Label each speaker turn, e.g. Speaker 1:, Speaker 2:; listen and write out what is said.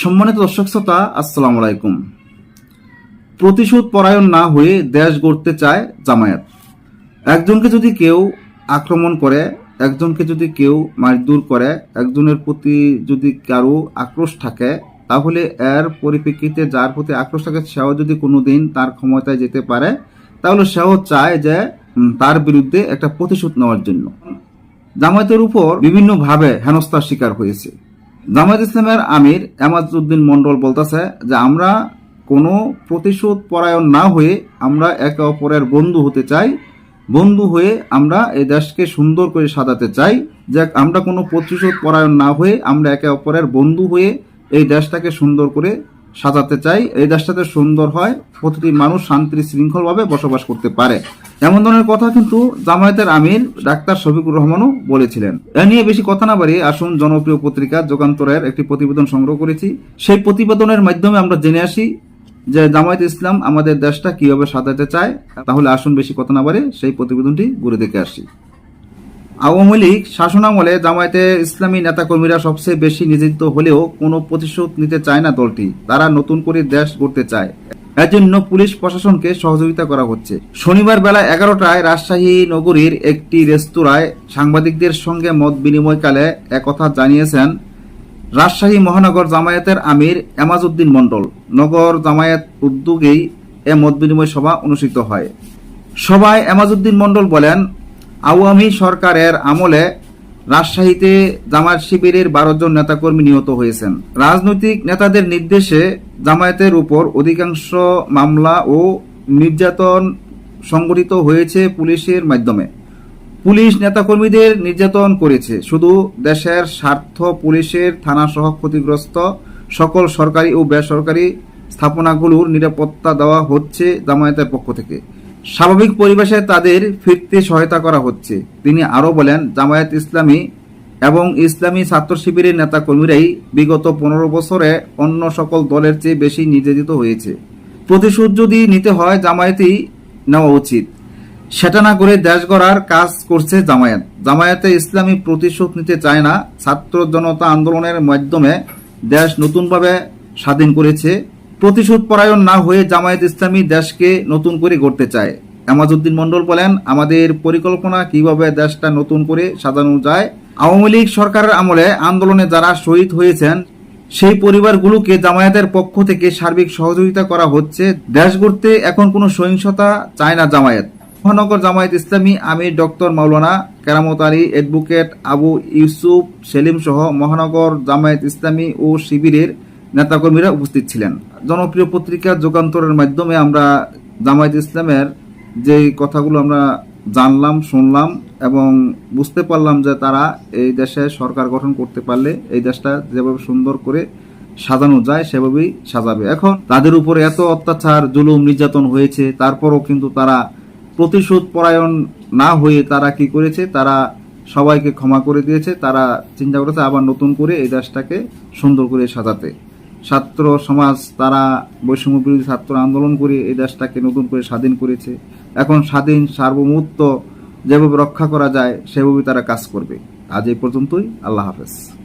Speaker 1: সম্মানিত দর্শক শ্রোতা, আসসালামু আলাইকুম। প্রতিশোধ পরায়ণ না হয়ে দেশ গড়তে চায় জামায়াত। একজনকে যদি কেউ আক্রমণ করে, একজনকে যদি কেউ মারদুর করে, একজনের প্রতি যদি কারও আক্রোশ থাকে, তাহলে এর পরিপ্রেক্ষিতে যার প্রতি আক্রোশ থাকে সেও যদি কোনো দিন তার ক্ষমতায় যেতে পারে, তাহলে সেও চায় যে তার বিরুদ্ধে একটা প্রতিশোধ নেওয়ার জন্য। জামায়াতের উপর বিভিন্নভাবে হেনস্থার শিকার হয়েছে। জামায়াত ইসলামের আমির এমাজউদ্দিন মন্ডল বলতেছে যে, আমরা কোনো প্রতিশোধ পরায়ণ না হয়ে আমরা একে অপরের বন্ধু হতে চাই। বন্ধু হয়ে আমরা এই দেশকে সুন্দর করে সাজাতে চাই। যে আমরা কোনো প্রতিশোধ পরায়ণ না হয়ে আমরা একে অপরের বন্ধু হয়ে এই দেশটাকে সুন্দর করে সাজাতে চাই। এই দেশটাতে সুন্দর হয়, প্রতিটি মানুষ শান্তি শৃঙ্খলভাবে বসবাস করতে পারে। এমন ধরনের কথা কিন্তু জামায়াতের আমির ডাক্তার শফিকুর রহমানও বলেছিলেন। এ নিয়ে বেশি কথা না বাড়িয়ে আসুন জনপ্রিয় পত্রিকা যুগান্তরের একটি প্রতিবেদন সংগ্রহ করেছি। সেই প্রতিবেদনের মাধ্যমে আমরা জেনে আসি যে জামায়াত ইসলাম আমাদের দেশটা কীভাবে সাজাতে চায়। তাহলে আসুন বেশি কথা না বাড়ে সেই প্রতিবেদনটি ঘুরে দেখে আসি। আওয়ামী লীগ শাসনামলে জামায়াতে ইসলামী নেতাকর্মীরা সবচেয়ে বেশি নিয়োজিত হলেও কোনো প্রতিশোধ নিতে চায় না দলটি। তারা নতুন করে দেশ গড়তে চায়। এজন্য পুলিশ প্রশাসনকে সহযোগিতা করা হচ্ছে। শনিবার বেলা এগারোটায় রাজশাহী নগরীর একটি রেস্তোরাঁয় সাংবাদিকদের সঙ্গে মত বিনিময়কালে একথা জানিয়েছেন রাজশাহী মহানগর জামায়াতের আমির এমাজউদ্দিন মণ্ডল। নগর জামায়াত উদ্যোগেই এ মত বিনিময় সভা অনুষ্ঠিত হয়। সভায় এমাজউদ্দিন মণ্ডল বলেন আওয়ামী সরকারের আমলে রাজশাহীতে জামায়াত শিবিরের বারো জন নেতাকর্মী নিহত হয়েছেন। রাজনৈতিক নেতাদের নির্দেশে জামায়াতের উপর অধিকাংশ মামলা ও নির্যাতন সংগঠিত হয়েছে পুলিশের মাধ্যমে। পুলিশ নেতাকর্মীদের নির্যাতন করেছে। শুধু দেশের স্বার্থ পুলিশের থানাসহ ক্ষতিগ্রস্ত সকল সরকারি ও বেসরকারি স্থাপনাগুলোর নিরাপত্তা দেওয়া হচ্ছে জামায়াতের পক্ষ থেকে। স্বাভাবিক পরিবেশে তাদের ফিরতে সহায়তা করা হচ্ছে। তিনি আরও বলেন, জামায়াত ইসলামী এবং ইসলামী ছাত্র শিবিরের নেতাকর্মীরাই বিগত পনেরো বছরে অন্য সকল দলের চেয়ে বেশি নির্যাতিত হয়েছে। প্রতিশোধ যদি নিতে হয়, জামায়াতেই নেওয়া উচিত। সেটা না করে দেশ গড়ার কাজ করছে জামায়াত। জামায়াতে ইসলামী প্রতিশোধ নিতে চায় না। ছাত্র জনতা আন্দোলনের মাধ্যমে দেশ নতুনভাবে স্বাধীন করেছে। প্রতিশোধ পরায়ণ না হয়ে জামায়াত ইসলামী দেশকে নতুন করে গড়তে চায়। এমাজউদ্দিন মন্ডল বলেন, আমাদের পরিকল্পনা কীভাবে দেশটা নতুন করে সাজানো যায়, আওয়ামী লীগ সরকারের আমলে আন্দোলনে যারা শহীদ হয়েছেন, সেই পরিবারগুলোকে জামায়াতের পক্ষ থেকে সার্বিক সহযোগিতা করা হচ্ছে। দেশ গড়তে এখন কোনো সহিংসতা চায় না জামায়াত। মহানগর জামায়াত ইসলামী আমির ডক্টর মাওলানা কেরামত আলী, অ্যাডভোকেট আবু ইউসুফ সেলিম সহ মহানগর জামায়াত ইসলামী ও শিবিরের নেতাকর্মীরা উপস্থিত ছিলেন। জনপ্রিয় পত্রিকা যুগান্তরের মাধ্যমে আমরা জামায়াত ইসলামের যে কথাগুলো আমরা জানলাম, শুনলাম এবং বুঝতে পারলাম যে তারা এই দেশে সরকার গঠন করতে পারলে এই দেশটা যেভাবে সুন্দর করে সাজানো যায়, সেভাবেই সাজাবে। এখন তাদের উপরে এত অত্যাচার, জুলুম, নির্যাতন হয়েছে, তারপরও কিন্তু তারা প্রতিশোধ পরায়ণ না হয়ে তারা কি করেছে? তারা সবাইকে ক্ষমা করে দিয়েছে, তারা চিন্তা করেছে আবার নতুন করে এই দেশটাকে সুন্দর করে সাজাতে। ছাত্র সমাজ, তারা বৈষম্য বিরোধী ছাত্র আন্দোলন করে এই দেশটাকে নতুন করে স্বাধীন করেছে। এখন স্বাধীন, সার্বভৌমত্ব যেভাবে রক্ষা করা যায় সেভাবে তারা কাজ করবে। আজ এই পর্যন্তই। আল্লাহ হাফেজ।